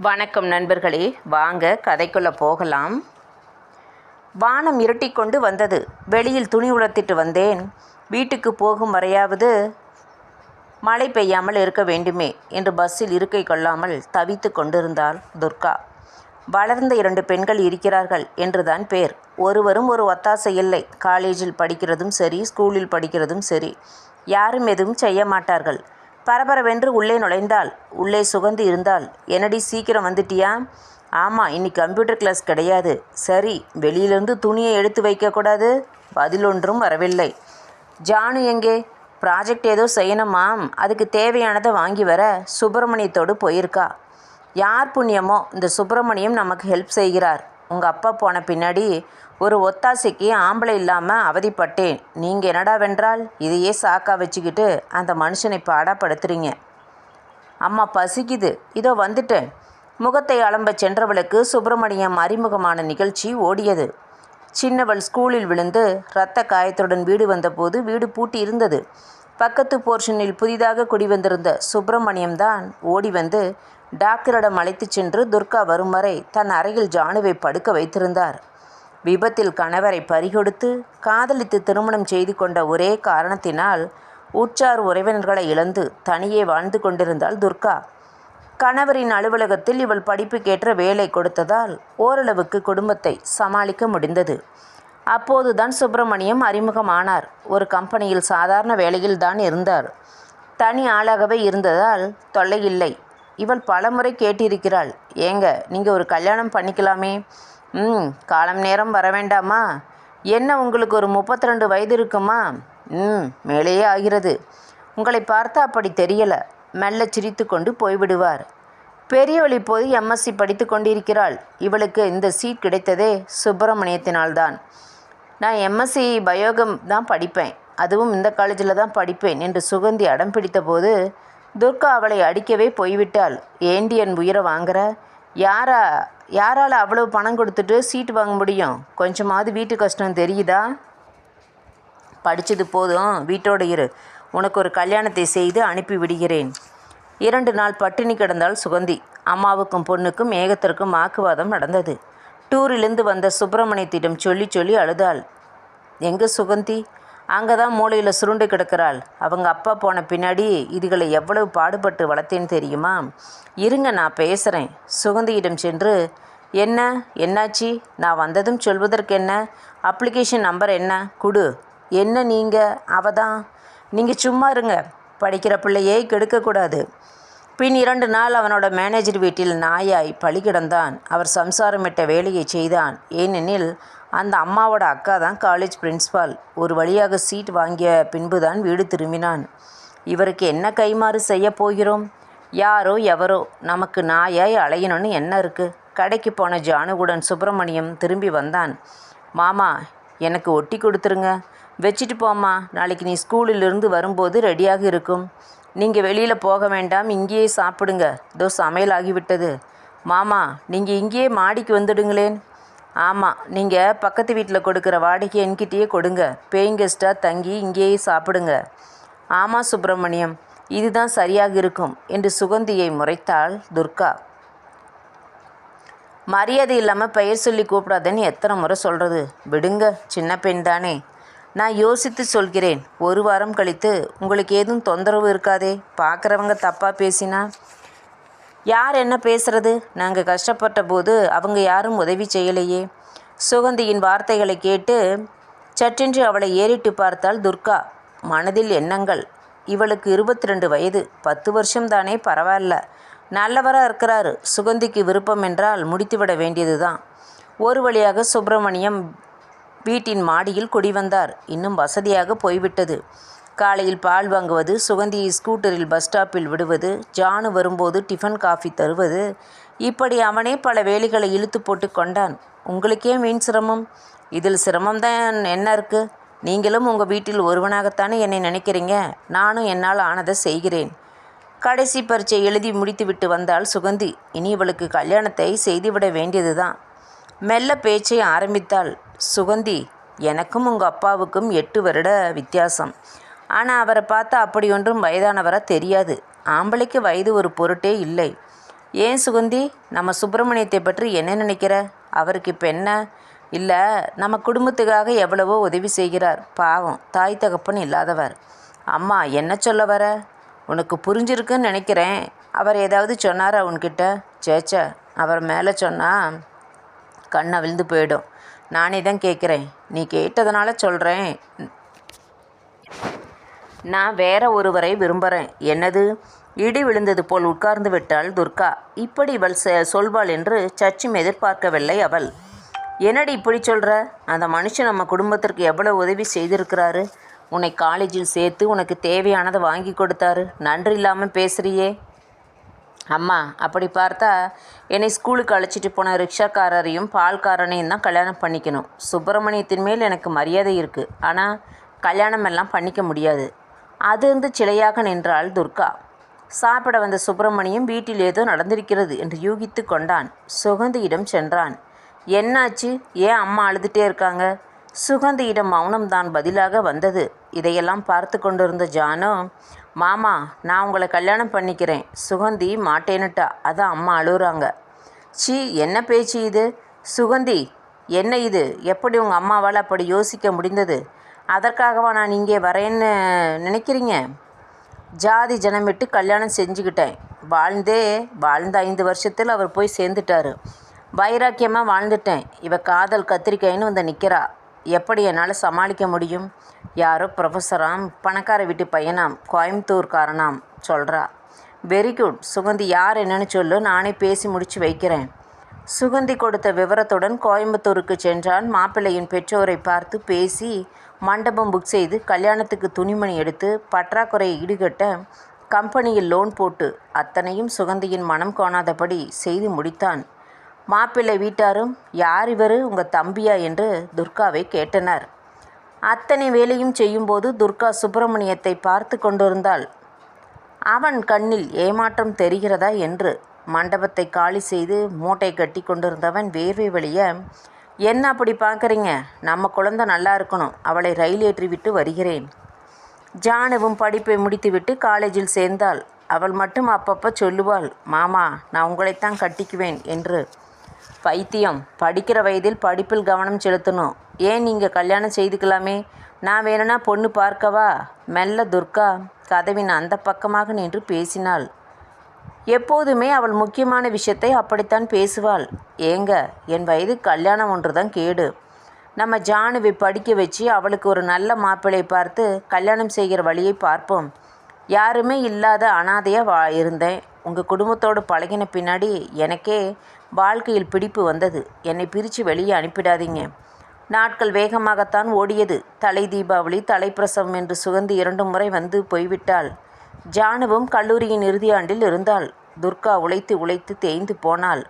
வணக்கம் நண்பர்களே. வாங்க கதைக்குள்ளே போகலாம். வானம் இருட்டிக்கொண்டு வந்தது. வெளியில் துணி உலர்த்திட்டு வந்தேன். வீட்டுக்கு போகும் வரையாவது மழை பெய்யாமல் இருக்க வேண்டுமே என்று பஸ்ஸில் இருக்கை கொள்ளாமல் தவித்து கொண்டிருந்தாள் துர்கா. வளர்ந்த இரண்டு பெண்கள் இருக்கிறார்கள் என்றுதான் பேர். ஒருவரும் ஒரு ஒத்தாசை இல்லை. காலேஜில் படிக்கிறதும் சரி ஸ்கூலில் படிக்கிறதும் சரி. யாரும் எதுவும் செய்ய மாட்டார்கள். பரபரவென்று உள்ளே நுழைந்தாள். உள்ளே சுகந்து இருந்தாள். என்னடி சீக்கிரம் வந்துட்டியா? ஆமாம் இன்னைக்கு கம்ப்யூட்டர் கிளாஸ் கிடையாது. சரி வெளியிலிருந்து துணியை எடுத்து வைக்கக்கூடாது பதில் ஒன்றும் வரவில்லை. ஜானு எங்கே? ப்ராஜெக்ட் ஏதோ செய்யணுமாம் அதுக்கு தேவையானதை வாங்கி வர சுப்பிரமணியத்தோடு போயிருக்கா. யார் புண்ணியமோ இந்த சுப்பிரமணியம் நமக்கு ஹெல்ப் செய்கிறார். உங்கள் அப்பா போன பின்னாடி ஒரு ஒத்தாசைக்கு ஆம்பளை இல்லாமல் அவதிப்பட்டேன். நீங்கள் என்னடா வென்றால்? இதையே சாக்கா வச்சுக்கிட்டு அந்த மனுஷனை பாடாப்படுத்துறீங்க. அம்மா பசிக்குது. இதோ வந்துட்டேன். முகத்தை அலம்ப சென்றவளுக்கு சுப்பிரமணியம் அறிமுகமான நிகழ்ச்சி ஓடியது. சின்னவள் ஸ்கூலில் விழுந்து இரத்த காயத்துடன் வீடு வந்தபோது வீடு பூட்டி இருந்தது. பக்கத்து போர்ஷனில் புதிதாக குடிவந்திருந்த சுப்பிரமணியம்தான் ஓடி வந்து டாக்டரிடம் அழைத்துச் சென்று துர்கா வரும் வரை தன் அறையில் ஜானுவை படுக்க வைத்திருந்தார். விபத்தில் கணவரை பறிகொடுத்து காதலித்து திருமணம் செய்து கொண்ட ஒரே காரணத்தினால் உற்றார் உறவினர்களை இழந்து தனியே வாழ்ந்து கொண்டிருந்தாள் துர்கா கணவரின் அலுவலகத்தில் இவள் படிப்புக்கேற்ற வேலை கொடுத்ததால் ஓரளவுக்கு குடும்பத்தை சமாளிக்க முடிந்தது. அப்போதுதான் சுப்பிரமணியம் அறிமுகமானார். ஒரு கம்பெனியில் சாதாரண வேலையில் தான் இருந்தார். தனி ஆளாகவே இருந்ததால் தொல்லை இல்லை இவள் பலமுறை கேட்டிருக்கிறாள். ஏங்க நீங்கள் ஒரு கல்யாணம் பண்ணிக்கலாமே? ம் காலம் நேரம் வர வேண்டாமா? என்ன உங்களுக்கு ஒரு முப்பத்தி ரெண்டு வயது இருக்குமா? ம் மேலேயே ஆகிறது. உங்களை பார்த்தா அப்படி தெரியலை. மெல்ல சிரித்து கொண்டு போய்விடுவார் பெரியவள் இப்போது எம்எஸ்சி படித்து கொண்டிருக்கிறாள். இவளுக்கு இந்த சீட் கிடைத்ததே சுப்பிரமணியத்தினால்தான். நான் எம்எஸ்சி பயோகம் தான் படிப்பேன். அதுவும் இந்த காலேஜில் தான் படிப்பேன் என்று சுகந்தி அடம் பிடித்தபோது துர்கா அவளை அடிக்கவே போய்விட்டாள். ஏண்டி என் உயிரை வாங்குற யாரா யாரால் அவ்வளவு பணம் கொடுத்துட்டு சீட்டு வாங்க முடியும்? கொஞ்சமாவது வீட்டு கஷ்டம் தெரியுதா? படித்தது போதும் வீட்டோடு இரு. உனக்கு ஒரு கல்யாணத்தை செய்து அனுப்பி விடுகிறேன். இரண்டு நாள் பட்டினி கிடந்தால் சுகந்தி. அம்மாவுக்கும் பொண்ணுக்கும் ஏகத்திற்கும் வாக்குவாதம் நடந்தது. டூரிலிருந்து வந்த சுப்பிரமணியத்திடம் சொல்லி சொல்லி அழுதாள். எங்கே சுகந்தி? அங்கே தான் மூளையில் சுருண்டு கிடக்கிறாள். அவங்க அப்பா போன பின்னாடி இதுகளை எவ்வளவு பாடுபட்டு வளர்த்தேன்னு தெரியுமா? இருங்க நான் பேசுகிறேன் சுகந்தியிடம் சென்று என்ன? என்னாச்சு? நான் வந்ததும் சொல்வதற்கு என்ன? அப்ளிகேஷன் நம்பர் என்ன? குடு. என்ன நீங்கள் அவ தான் நீங்கள் சும்மா இருங்க. படிக்கிற பிள்ளையை கெடுக்கக்கூடாது. பின் இரண்டு நாள் அவனோட மேனேஜர் வீட்டில் நாயாய் பழி கிடந்தான் அவர் சம்சாரமிட்ட வேலையை செய்தான். ஏனெனில் அந்த அம்மாவோட அக்கா தான் காலேஜ் பிரின்ஸ்பால் ஒரு வழியாக சீட் வாங்கிய பின்பு தான் வீடு திரும்பினான். இவருக்கு என்ன கைமாறு செய்ய போகிறோம்? யாரோ எவரோ நமக்கு நாயாய் அலையணும்னு என்ன இருக்குது கடைக்கு போன ஜானுகுடன் சுப்பிரமணியம் திரும்பி வந்தான். மாமா எனக்கு ஒட்டி கொடுத்துருங்க. வச்சுட்டு போம்மா. நாளைக்கு நீ ஸ்கூலிலிருந்து வரும்போது ரெடியாக இருக்கும். நீங்கள் வெளியில் போக வேண்டாம் இங்கேயே சாப்பிடுங்க. இதோ சமையல் ஆகிவிட்டது மாமா நீங்கள் இங்கேயே மாடிக்கு வந்துடுங்களேன். ஆமாம் நீங்கள் பக்கத்து வீட்டில் கொடுக்குற வாடகை என்கிட்டயே கொடுங்க. பேயிங் கெஸ்ட்டாக தங்கி இங்கேயே சாப்பிடுங்க. ஆமாம் சுப்பிரமணியம் இதுதான் சரியாக இருக்கும் என்று சுகந்தியை முறைத்தாள் துர்கா. மரியாதை இல்லாமல் பெயர் சொல்லி கூப்பிடாதேன்னு எத்தனை முறை சொல்கிறது விடுங்க சின்ன பெண் தானே. நான் யோசித்து சொல்கிறேன். ஒரு வாரம் கழித்து உங்களுக்கு ஏதும் தொந்தரவு இருக்காதே. பார்க்குறவங்க தப்பாக பேசினா? யார் என்ன பேசுறது? நாங்கள் கஷ்டப்பட்ட போது அவங்க யாரும் உதவி செய்யலையே. சுகந்தியின் வார்த்தைகளை கேட்டு சற்றென்று அவளை ஏறிட்டு பார்த்தாள் துர்கா. மனதில் எண்ணங்கள். இவளுக்கு இருபத்தி ரெண்டு வயது. பத்து வருஷம்தானே பரவாயில்ல. நல்லவராக இருக்கிறாரு. சுகந்திக்கு விருப்பம் என்றால் முடித்துவிட வேண்டியதுதான். ஒரு வழியாக சுப்பிரமணியம் வீட்டின் மாடியில் குடிவந்தார் இன்னும் வசதியாக போய்விட்டது. காலையில் பால் வாங்குவது சுகந்தியை ஸ்கூட்டரில் பஸ் ஸ்டாப்பில் விடுவது ஜானு வரும்போது டிஃபன் காஃபி தருவது இப்படி அவனே பல வேலைகளை இழுத்து போட்டு கொண்டான். உங்களுக்கே மீன் சிரமம்? இதில் சிரமம்தான் என்ன இருக்குது நீங்களும் உங்கள் வீட்டில் ஒருவனாகத்தானே என்னை நினைக்கிறீங்க? நானும் என்னால் ஆனதை செய்கிறேன். கடைசி பரீட்சை எழுதி முடித்துவிட்டு வந்தால் சுகந்தி. இனி இவளுக்கு கல்யாணத்தை செய்துவிட வேண்டியதுதான். மெல்ல பேச்சை ஆரம்பித்தாள். சுகந்தி எனக்கும் உங்கள் அப்பாவுக்கும் எட்டு வருட வித்தியாசம். ஆனால் அவரை பார்த்தா அப்படி ஒன்றும் வயதானவராக தெரியாது. ஆம்பளைக்கு வயது ஒரு பொருட்டே இல்லை. ஏன் சுகந்தி? நம்ம சுப்பிரமணியத்தை பற்றி என்ன நினைக்கிற? அவருக்கு இப்போ என்ன? இல்லை நம்ம குடும்பத்துக்காக எவ்வளவோ உதவி செய்கிறார். பாவம் தாய் தகப்பன் இல்லாதவர். அம்மா என்ன சொல்ல வர? உனக்கு புரிஞ்சிருக்குன்னு நினைக்கிறேன். அவர் ஏதாவது சொன்னாரா உன்கிட்ட? சேச்சே அவர் மேலே சொன்னால் கண்ணை விழுந்து போயிடும். நானே தான் கேட்குறேன். நீ கேட்டதுனால சொல்கிறேன் நான் வேற ஒருவரை விரும்புகிறேன் என்னது? இடி விழுந்தது போல் உட்கார்ந்து விட்டாள் துர்கா. இப்படி இவள் செ- சொல்வாள் என்று சச்சும் எதிர்பார்க்கவில்லை அவள். என்னடி இப்படி சொல்கிற அந்த மனுஷன் நம்ம குடும்பத்திற்கு எவ்வளோ உதவி செய்திருக்கிறாரு? உன்னை காலேஜில் சேர்த்து உனக்கு தேவையானதை வாங்கி கொடுத்தாரு. நன்றி இல்லாமல் பேசுகிறியே அம்மா அப்படி பார்த்தா என்னை ஸ்கூலுக்கு அழைச்சிட்டு போன ரிக்ஷாக்காரரையும் பால்காரனையும் தான் கல்யாணம் பண்ணிக்கணும். சுப்பிரமணியத்தின் மேல் எனக்கு மரியாதை இருக்குது ஆனால் கல்யாணம் எல்லாம் பண்ணிக்க முடியாது. அதிர்ந்து சிலையாக நின்றாள் துர்கா. சாப்பிட வந்த சுப்பிரமணியம் வீட்டில் ஏதோ நடந்திருக்கிறது என்று யூகித்து கொண்டான். சுகந்தியிடம் சென்றான். என்னாச்சு? ஏன் அம்மா அழுதுகிட்டே இருக்காங்க? சுகந்தியிடம் மௌனம்தான் பதிலாக வந்தது. இதையெல்லாம் பார்த்து கொண்டிருந்த ஜானோ மாமா நான் உங்களை கல்யாணம் பண்ணிக்கிறேன். சுகந்தி மாட்டேன்னுட்டா. அதான் அம்மா அழுகுறாங்க சி என்ன பேச்சு இது? சுகந்தி என்ன இது? எப்படி உங்கள் அம்மாவால் அப்படி யோசிக்க முடிந்தது? அதற்காகவா நான் இங்கே வரேன்னு நினைக்கிறீங்க? ஜாதி ஜனம் விட்டு கல்யாணம் செஞ்சுக்கிட்டேன். வாழ்ந்தே வாழ்ந்த ஐந்து வருஷத்தில் அவர் போய் சேர்ந்துட்டாரு. வைராக்கியமாக வாழ்ந்துட்டேன். இவ காதல் கத்திரிக்காயின்னு வந்து நிற்கிறா எப்படி என்னால் சமாளிக்க முடியும்? யாரோ ப்ரொஃபஸராம் பணக்கார வீட்டு பையனாம் கோயம்புத்தூர்காரனாம் சொல்கிறா வெரி குட் சுகந்தி யார் என்னன்னு சொல்லு நானே பேசி முடிச்சு வைக்கிறேன். சுகந்தி கொடுத்த விவரத்துடன் கோயம்புத்தூருக்கு சென்றான். மாப்பிள்ளையின் பெற்றோரை பார்த்து பேசி மண்டபம் புக் செய்து கல்யாணத்துக்கு துணிமணி எடுத்து பற்றாக்குறையை ஈடுகட்ட கம்பெனியில் லோன் போட்டு அத்தனையும் சுகந்தியின் மனம் கோணாதபடி செய்து முடித்தான். மாப்பிள்ளை வீட்டாரும் யார் இவர்? உங்கள் தம்பியா? என்று துர்காவை கேட்டனர். அத்தனை வேலையும் செய்யும்போது துர்கா சுப்பிரமணியத்தை பார்த்து கொண்டிருந்தாள். அவன் கண்ணில் ஏமாற்றம் தெரிகிறதா? என்று மண்டபத்தை காலி செய்து மூட்டை கட்டி கொண்டிருந்தவன் வேர்வை வழிய என்ன அப்படி பார்க்குறீங்க? நம்ம குழந்தை நல்லா இருக்கணும். அவளை ரயில் ஏற்றி விட்டு வருகிறேன். ஜானுவும் படிப்பை முடித்துவிட்டு காலேஜில் சேர்ந்தாள். அவள் மட்டும் அப்பப்போ சொல்லுவாள் மாமா நான் உங்களைத்தான் கட்டிக்குவேன் என்று பைத்தியம். படிக்கிற வயதில் படிப்பில் கவனம் செலுத்தணும். ஏன் நீங்கள் கல்யாணம் செய்துக்கலாமே? நான் வேணும்னா பொண்ணு பார்க்கவா? மெல்ல துர்கா கதவின் அந்த பக்கமாக நின்று பேசினாள். எப்போதுமே அவள் முக்கியமான விஷயத்தை அப்படித்தான் பேசுவாள். ஏங்க என் வயது கல்யாணம் ஒன்று தான் கேடு. நம்ம ஜானுவை படிக்க வச்சு அவளுக்கு ஒரு நல்ல மாப்பிள்ளை பார்த்து கல்யாணம் செய்கிற வழியை பார்ப்போம். யாருமே இல்லாத அனாதையாக வா இருந்தேன். உங்கள் குடும்பத்தோடு பழகின பின்னாடி எனக்கே வாழ்க்கையில் பிடிப்பு வந்தது. என்னை பிரித்து வெளியே அனுப்பிடாதீங்க. நாட்கள் வேகமாகத்தான் ஓடியது. தலை தீபாவளி தலைப்பிரசவம் என்று சுகந்தி இரண்டு முறை வந்து போய்விட்டாள். ஜானுவும் கல்லூரியின் இறுதியாண்டில் இருந்தாள். துர்கா உழைத்து உழைத்து தேய்ந்து போனாள்.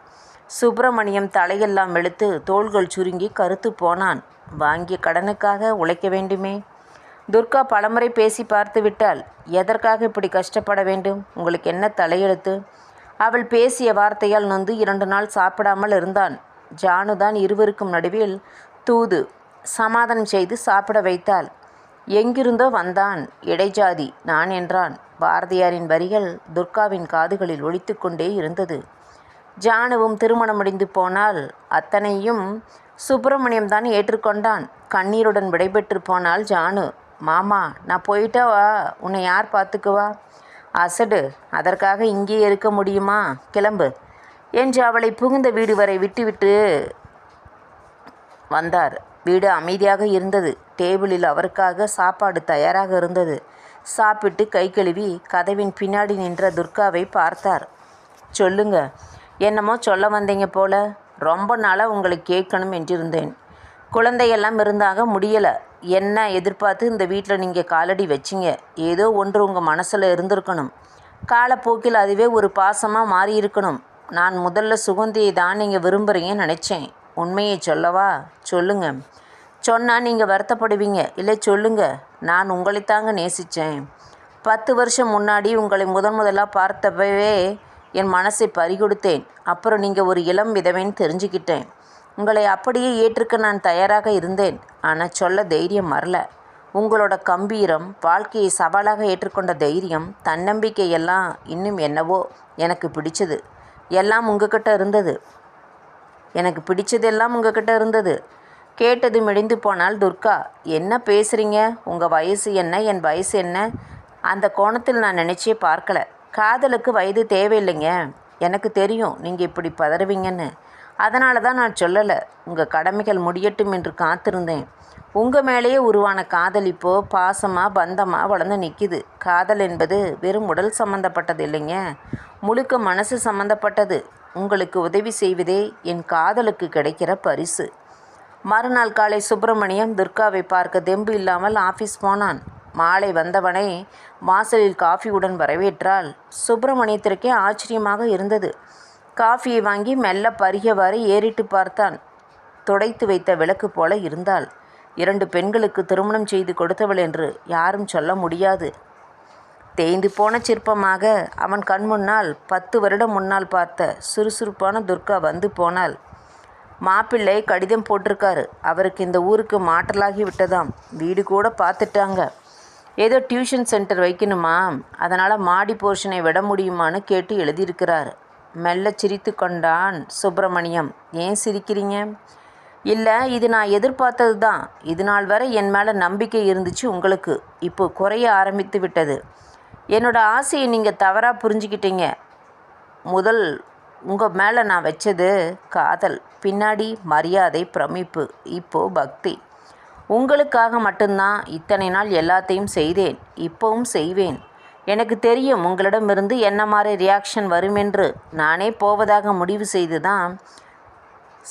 சுப்பிரமணியம் தலையெல்லாம் வெளுத்து தோள்கள் சுருங்கி கருத்து போனான். வாங்கிய கடனுக்காக உழைக்க வேண்டுமே? துர்கா பலமுறை பேசி பார்த்து விட்டாள். எதற்காக இப்படி கஷ்டப்பட வேண்டும்? உங்களுக்கு என்ன தலையெழுத்து? அவள் பேசிய வார்த்தையால் நொந்து இரண்டு நாள் சாப்பிடாமல் இருந்தான். ஜானுதான் இருவருக்கும் நடுவில் தூது சமாதானம் செய்து சாப்பிட வைத்தாள். எங்கிருந்தோ வந்தான். இடைஜாதி நான் என்றான். பாரதியாரின் வரிகள் துர்காவின் காதுகளில் ஒலித்துக்கொண்டே இருந்தது. ஜானுவும் திருமணம் முடிந்து போனால் அத்தனையும் சுப்பிரமணியம் தான் ஏற்றுக்கொண்டான். கண்ணீருடன் விடைபெற்று போனாள் ஜானு மாமா நான் போயிட்டா வா உன்னை யார் பார்த்துக்குவா? அசடு. அதற்காக இங்கே இருக்க முடியுமா? கிளம்பு. என்று அவளை புகுந்த வீடு வரை விட்டுவிட்டு வந்தார். வீடு அமைதியாக இருந்தது. டேபிளில் அவருக்காக சாப்பாடு தயாராக இருந்தது. சாப்பிட்டு கை கழுவி கதவின் பின்னாடி நின்ற துர்காவை பார்த்தார். சொல்லுங்க என்னமோ சொல்ல வந்தீங்க போல. ரொம்ப நாளாக உங்களை கேட்கணும் என்றிருந்தேன். குழந்தையெல்லாம் இருந்தாக முடியலை. என்ன எதிர்பார்த்து இந்த வீட்டில் நீங்கள் காலடி வச்சிங்க? ஏதோ ஒன்று உங்கள் மனசில் இருந்திருக்கணும். காலப்போக்கில் அதுவே ஒரு பாசமாக மாறி இருக்கணும் நான் முதல்ல சுகந்தியை தான் நீங்கள் விரும்புகிறீங்கன்னு நினச்சேன். உண்மையை சொல்லவா? சொல்லுங்க. சொன்னால் நீங்கள் வருத்தப்படுவீங்க. இல்லை சொல்லுங்க. நான் உங்களைத்தாங்க நேசித்தேன் பத்து வருஷம் முன்னாடி உங்களை முதன் முதலாக பார்த்தப்பவே என் மனசை பறிகொடுத்தேன். அப்புறம் நீங்கள் ஒரு இளம் விதவைன்னு தெரிஞ்சுக்கிட்டேன். உங்களை அப்படியே ஏற்றுக்க நான் தயாராக இருந்தேன். ஆனால் சொல்ல தைரியம் வரல. உங்களோட கம்பீரம் வாழ்க்கையை சவாலாக ஏற்றுக்கொண்ட தைரியம் தன்னம்பிக்கை எல்லாம் இன்னும் என்னவோ எனக்கு பிடிச்சது. எல்லாம் உங்ககிட்ட இருந்தது. எனக்கு பிடிச்சதெல்லாம் உங்ககிட்ட இருந்தது. கேட்டது மிடிந்து போனால் துர்கா என்ன பேசுகிறீங்க உங்கள் வயசு என்ன? என் வயசு என்ன? அந்த கோணத்தில் நான் நினச்சே பார்க்கல. காதலுக்கு வயது தேவையில்லைங்க. எனக்கு தெரியும் நீங்கள் இப்படி பதறுவீங்கன்னு. அதனால தான் நான் சொல்லலை. உங்கள் கடமைகள் முடியட்டும் என்று காத்திருந்தேன். உங்கள் மேலேயே உருவான காதல் இப்போ பாசமாக பந்தமாக வளர்ந்து நிற்கிது காதல் என்பது வெறும் உடல் சம்மந்தப்பட்டது இல்லைங்க. முழுக்க மனசு சம்மந்தப்பட்டது உங்களுக்கு உதவி செய்வதே என் காதலுக்கு கிடைக்கிற பரிசு. மறுநாள் காலை சுப்பிரமணியம் துர்காவை பார்க்க தெம்பு இல்லாமல் ஆஃபீஸ் போனான். மாலை வந்தவனை வாசலில் காஃபியுடன் வரவேற்றால் சுப்பிரமணியத்திற்கே ஆச்சரியமாக இருந்தது. காஃபியை வாங்கி மெல்ல பருகியவாறு ஏறிட்டு பார்த்தான். துடைத்து வைத்த விளக்கு போல இருந்தாள். இரண்டு பெண்களுக்கு திருமணம் செய்து கொடுத்தவள் என்று யாரும் சொல்ல முடியாது. தேய்ந்து போன சிற்பமாக அவன் கண் முன்னால் பத்து வருடம் முன்னால் பார்த்த சுறுசுறுப்பான துர்கா வந்து போனாள். மாப்பிள்ளை கடிதம் போட்டிருக்காரு. அவருக்கு இந்த ஊருக்கு மாற்றலாகி விட்டதாம். வீடு கூட பார்த்துட்டாங்க. ஏதோ டியூஷன் சென்டர் வைக்கணுமா அதனால் மாடி போர்ஷனை விட முடியுமான்னு கேட்டு எழுதியிருக்கிறார். மெல்ல சிரித்து கொண்டான் சுப்பிரமணியம். ஏன் சிரிக்கிறீங்க? இல்லை இது நான் எதிர்பார்த்தது தான். இது நாள் வரை என் மேலே நம்பிக்கை இருந்துச்சு உங்களுக்கு. இப்போ குறைய ஆரம்பித்து விட்டது. என்னோட ஆசையை நீங்கள் தவறாக புரிஞ்சுக்கிட்டீங்க. முதல் உங்கள் மேலே நான் வச்சது காதல் பின்னாடி மரியாதை பிரமிப்பு. இப்போது பக்தி. உங்களுக்காக மட்டும்தான். இத்தனை நாள் எல்லாத்தையும் செய்தேன். இப்போவும் செய்வேன். எனக்கு தெரியும் உங்களிடமிருந்து என்ன மாதிரி ரியாக்ஷன் வரும் என்று நானே போவதாக முடிவு செய்து தான்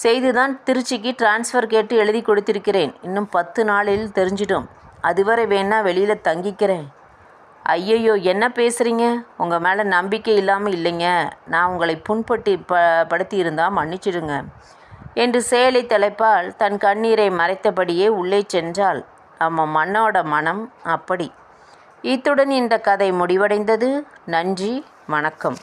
செய்து தான் திருச்சிக்கு டிரான்ஸ்ஃபர் கேட்டு எழுதி கொடுத்திருக்கிறேன். இன்னும் பத்து நாளில் தெரிஞ்சிடும். அதுவரை வேணா வெளியில் தங்கிக்கிறேன். ஐயையோ என்ன பேசுகிறீங்க உங்கள் மேலே நம்பிக்கை இல்லாமல் இல்லைங்க. நான் உங்களை புண்பட்டி ப படுத்தி இருந்தால் மன்னிச்சிடுங்க. என்று சேலை தலைப்பால் தன் கண்ணீரை மறைத்தபடியே உள்ளே சென்றாள். நம்ம மண்ணோட மனம் அப்படி. இத்துடன் இந்த கதை முடிவடைந்தது. நன்றி வணக்கம்.